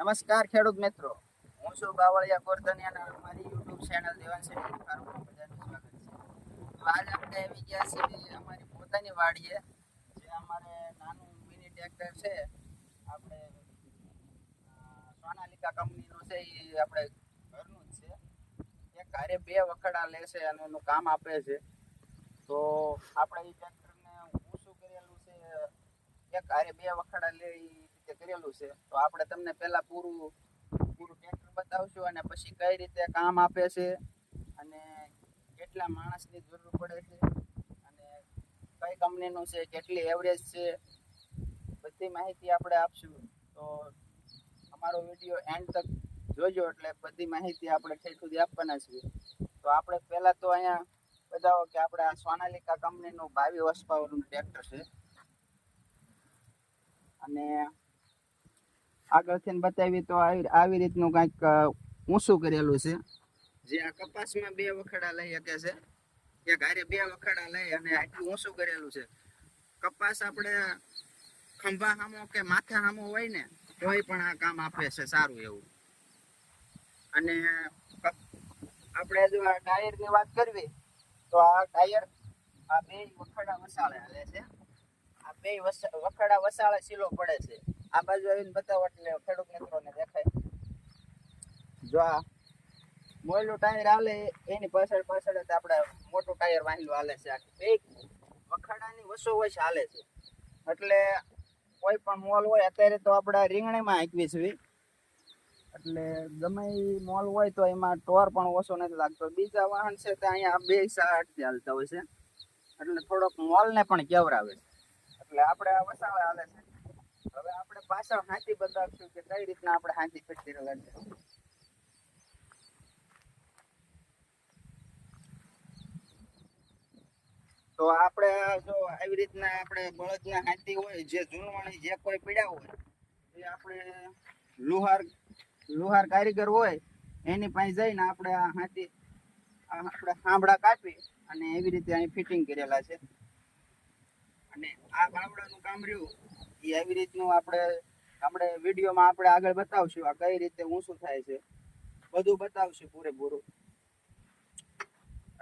નમસ્કાર ખેડૂત મિત્રો. હું છું બાવળિયા કોરધનિયા અને મારી યુટ્યુબ ચેનલ દેવાંશી ફાર્મમાં બધાનું સ્વાગત છે. આજે આપણે આવી ગયા છીએ અમારી પોતાની વાડીએ, જે અમારે નાનું મિની ટ્રેક્ટર છે. આપણે સોનાલિકા કંપનીનું છે એ આપણે ઘરનું જ છે. એ ઘરે બે વખડા લે છે અને એનું કામ આપે છે. તો આપણે એ ટ્રેક્ટરને ઊંચું કરેલું છે. એક હારે બે વખડા લે ઈ રીતે કરેલું છે. તો આપણે તમને પહેલા પૂરું પૂરું ટ્રેક્ટર બતાવશું અને પછી કઈ રીતે કામ આપે છે અને કેટલા માણસની જરૂર પડે છે અને કઈ કંપનીનું છે, કેટલી એવરેજ છે, બધી માહિતી આપણે આપશું. તો અમારો વીડિયો એન્ડ તક જોજો એટલે બધી માહિતી આપણે ઠેઠ સુધી આપવાના છીએ. તો આપણે પહેલા તો અહીંયા બતાવો કે આપણે આ સોનાલિકા કંપનીનું બાવીસ હોર્સ પાવરનું ટ્રેક્ટર છે. અને આગળથી બતાવી તો આવી રીતનું કંઈક ઊંચું કરેલું છે. જે આ કપાસમાં બે વખડા લઈ શકે છે. એક હારે બે વખડા લઈ અને આટલું ઊંચું કરેલું છે. કપાસ આપણે ખંભા સામો કે માથા સામો હોય ને, તોય પણ આ કામ આપે છે, સારું એવું. અને આપણે જો આ ટાયરની વાત કરવી, તો આ ટાયર આ બે વખડા વસાળે હાલે છે. આ બે વખડા વસાળે સીલો પડે છે. આ બાજુ આવીને બતાવો એટલે ખેડૂત મિત્રોને દેખાય. જો આ મોયલું ટાયર હાલે, એની પાછળ પાછળ જ આપણે મોટું ટાયર વાંહેલું હાલે છે આ બે વખાડાની વસો વચ્ચે હાલે છે. એટલે કોઈ પણ મોલ હોય, અત્યારે તો આપણે રીંગણીમાં આંકવી છે એટલે ગમે મોલ હોય તો એમાં ટોર પણ ઓછો નથી લાગતો. બીજા વાહન છે તે અહીંયા બે સાઠથી હાલતા હોય છે. એટલે થોડોક મોલને પણ કેવરાવે છે. એટલે આપણે આ વસાવે હાલે છે. હવે આપણે પાછળ હાથી બતાવશું કે કઈ રીતના આપણે હાથી ફેરતી કરેલા તો આપણે જો આવી રીતના આપણે બળદના હાથી હોય, જે જૂનવાણી જે કોઈ પીડ્યા હોય, એ આપણે લુહાર લુહાર કારીગર હોય, એની પાસે જઈને આપણે આ હાથી આપણે સાંભળા કાપી અને એવી રીતે અહીં ફિટિંગ કરેલા છે. અને આ બાવડાનું કામ રહ્યું, એ આવી રીતનું આપણે આપણે વિડીયોમાં આપણે આગળ બતાવશું આ કઈ રીતે ઊંચું થાય છે. બધું બતાવશું પૂરેપૂરું.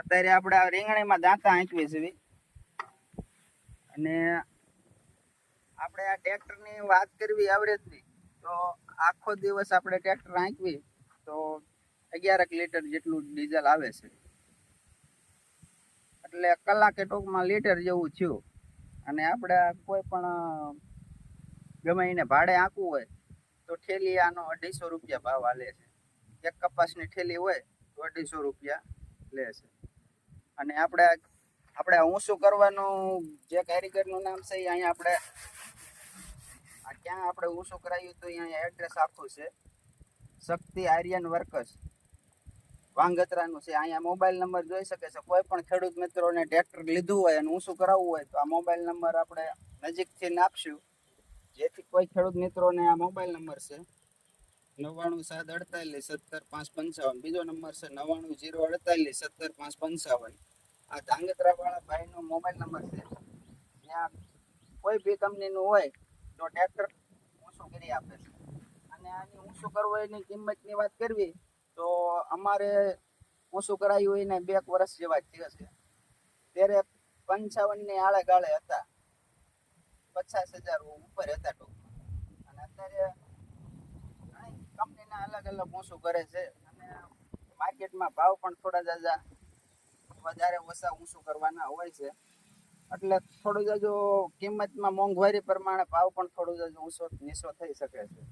અત્યારે આપણે રીંગણીમાં દાંતા આંકવી છે અને આપણે આ ટ્રેક્ટરની વાત કરવી એવરેજની તો આખો દિવસ આપણે ટ્રેક્ટર આંકવી તો અગિયારક લીટર જેટલું ડીઝલ આવે છે. એટલે કલાકે ટૂંકમાં લીટર જેવું થયું. અને આપણે કોઈ પણ ગમે એને ભાડે આંકવું હોય, તો ઠેલી આનો અઢીસો રૂપિયા ભાવ હાલે છે. એક કપાસની ઠેલી હોય, તો અઢીસો રૂપિયા લે છે. અને આપણે આપણે ઊંચું કરવાનું જે કારીગરનું નામ છે અહીંયા આપણે ક્યાં આપણે ઊંચું કરાવ્યું તો અહીંયા એડ્રેસ આખું છે. શક્તિ આર્યન વર્કર્સ. વાંગત્રાનું છે. અહીંયા મોબાઈલ નંબર જોઈ શકે છે. કોઈ પણ ખેડૂત મિત્રોને ટ્રેક્ટર લીધું હોય અને ઊંચું કરાવવું હોય તો આ મોબાઈલ નંબર આપણે નજીકથી નાખશું જેથી કોઈ ખેડૂત મિત્રોને આ મોબાઈલ નંબર છે નવ્વાણું સાત અડતાલીસ સત્તર પાંચ પંચાવન. બીજો નંબર છે નવ્વાણું જીરો અડતાલીસ સત્તર પાંચ પંચાવન. આ ધાંગધ્રા વાળા ભાઈનો મોબાઈલ નંબર છે. ત્યાં કોઈ બી કંપનીનું હોય તો ટ્રેક્ટર ઊંચું કરી આપે છે. અને આની ઊંચું કરવું એની કિંમતની વાત કરવી તો અમારે ઊંચું કરાયું એને બે વર્ષ જેવા થયા છે. ત્યારે પંચાવનની આળે ગાળે હતા. પચાસ હજાર ઉપર હતા ટૂંકમાં અને અત્યારે કંપનીના અલગ અલગ ઓછું કરે છે. અને માર્કેટમાં ભાવ પણ થોડા જાજા વધારે ઓછા ઊંચું કરવાના હોય છે. એટલે થોડું જાજુ કિંમતમાં મોંઘવારી પ્રમાણે ભાવ પણ થોડું જાજુ ઊંચો નીચો થઈ શકે છે.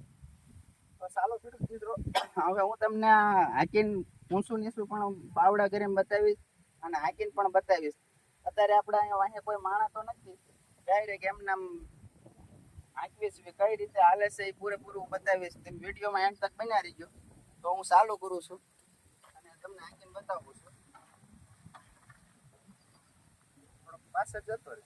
ચાલો ખેડૂત મિત્રો, હવે હું તમને હાકીન ઊંચું નીચું પણ બાવડા કરીને બતાવીશ અને હાકીન પણ બતાવીશ. અત્યારે આપણે અહીંયા અહીંયા કોઈ માણસ તો નથી. ડાયરેક્ટ એમને હાંકવીશ કઈ રીતે હાલે છે એ પૂરેપૂરું બતાવીશ. તમે વિડીયોમાં એન્ડ તક બન્યા રહીજો. તો હું ચાલુ કરું છું અને તમને હાકીને બતાવું છું. પાછળ જતો રહે.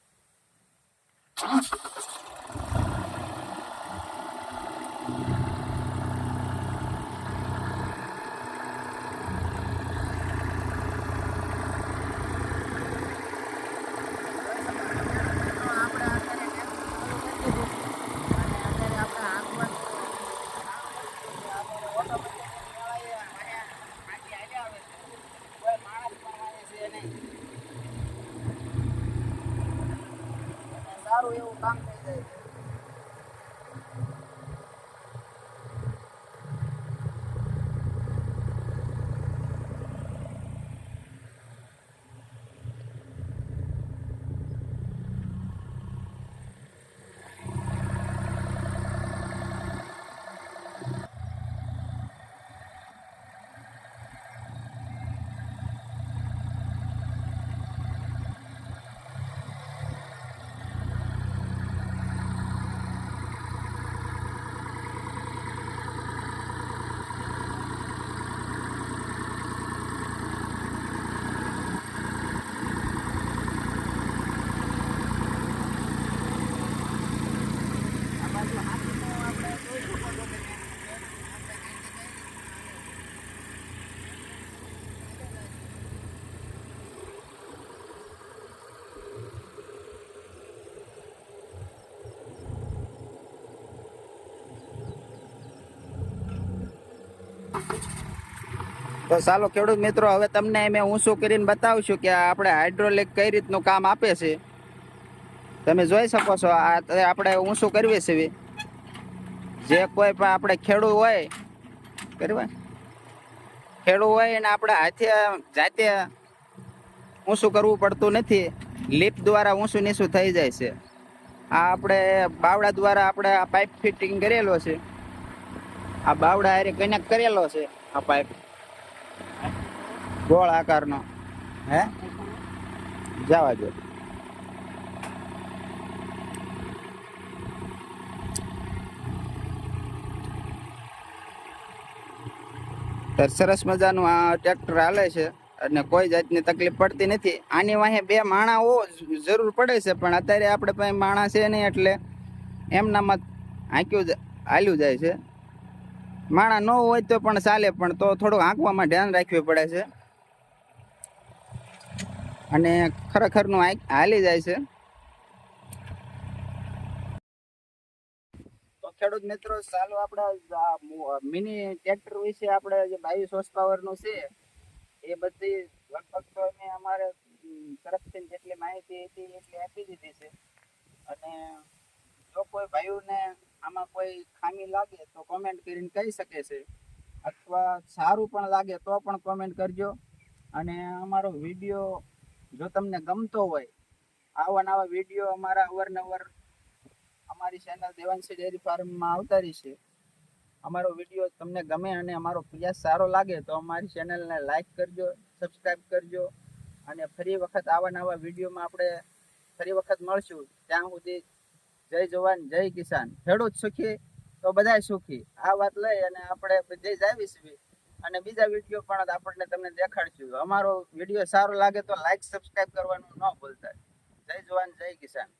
તો ચાલો ખેડૂત મિત્રો, હવે તમને મેં ઊંચું કરીને બતાવશું કે આપણે હાઇડ્રોલિક કઈ રીતનું કામ આપે છે. તમે જોઈ શકો છો, આ આપણે ઊંચું કરવી છે. જે કોઈ પણ આપણે ખેડૂત હોય કરવા ખેડૂત હોય એને આપણે હાથે, જાતે ઊંચું કરવું પડતું નથી. લીપ દ્વારા ઊંચું નીચું થઈ જાય છે. આ આપણે બાવડા દ્વારા આપણે આ પાઇપ ફિટિંગ કરેલો છે. આ બાવડા હારે કનેક્ટ કરેલો છે, આ પાઇપ ગોળ આકારનો. હે? જવા દો સરસ મજાનું આ ટ્રેક્ટર હાલે છે અને કોઈ જાતની તકલીફ પડતી નથી. આની વાહે બે માણાઓ જરૂર પડે છે, પણ અત્યારે આપણે પાસે માણા છે નહીં એટલે એમનામાં હાંક્યું હાલ્યું જાય છે. માણા ન હોય તો પણ ચાલે, પણ તો થોડું આંકવામાં ધ્યાન રાખવું પડે છે. અને ખરેખરનું આંક હાલી જાય છે. ખેડૂત મિત્રો, ચાલો આપણે મિની ટ્રેક્ટર વિશે આપણે જે બાવીસ હોર્સ પાવરનું છે, એ બધી લગભગ તો અમે અમારે તરફથી જેટલી માહિતી હતી એટલી આપી દીધી છે. અને જો કોઈ ભાઈઓને આમાં કોઈ ખામી લાગે તો કોમેન્ટ કરીને કહી શકે છે. અથવા સારું પણ લાગે તો પણ કોમેન્ટ કરજો. અને અમારો વીડિયો જો તમને ગમતો હોય, આવા નવા વીડિયો અમારા અવારનવાર અમારી ચેનલ દેવાંશી ડેરી ફાર્મમાં આવતા રહેશે. અમારો વીડિયો તમને ગમે અને અમારો પ્રયાસ સારો લાગે તો અમારી ચેનલને લાઈક કરજો સબસ્ક્રાઈબ કરજો અને ફરી વખત આવા નવા વિડીયોમાં આપણે ફરી વખત મળશું. ત્યાં સુધી જય જવાન, જય કિસાન. ખેડૂત સુખી તો બધાય સુખી. આ વાત લઈ અને આપણે જય જ આવીશું. અને બીજા વીડિયો પણ આપણને તમને દેખાડશું. અમારો વીડિયો સારો લાગે તો લાઈક સબસ્ક્રાઈબ કરવાનું ન ભૂલતા. જય જવાન, જય કિસાન.